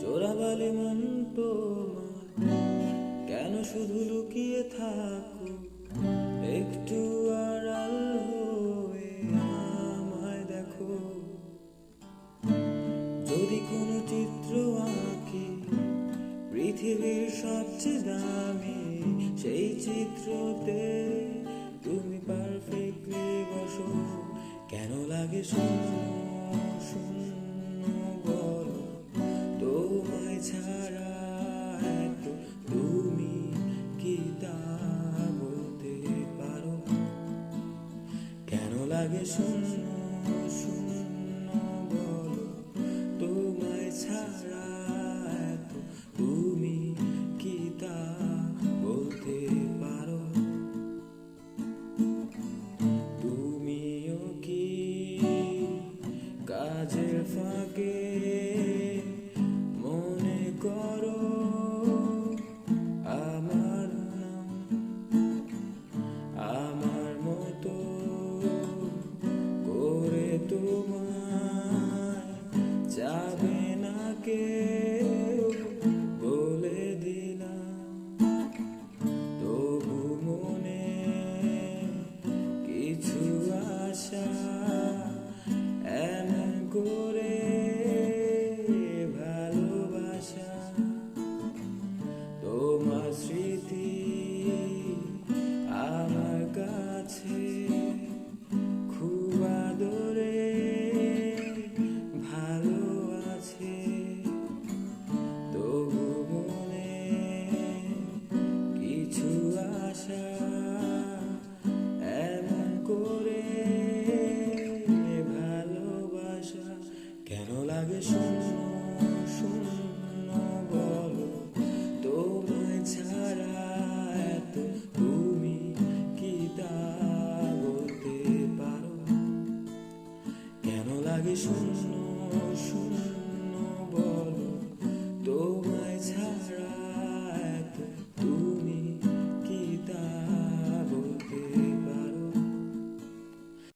চোরাবালি মন তোমার, কেন শুধু লুকিয়ে থাকো? একটু আড়াল হয়ে আমায় দেখো। যদি কোনো চিত্র আঁকি, পৃথিবীর সবচেয়ে দামি সেই চিত্রতে তুমি পারফেক্টলি বসো। কেন লাগে শূন্য লাগে শূন্য শূন্য বলো, তোমায় ছাড়া এত তুমি কি তা বলতে পারো? তুমিও কি কাজের ফাঁকে Corre. কেন লাগে শূন্য শূন্য বলো? তোমায় ছাড়া এত তুমি কি তা বলতে পারো? কেন লাগে শূন্য শূন্য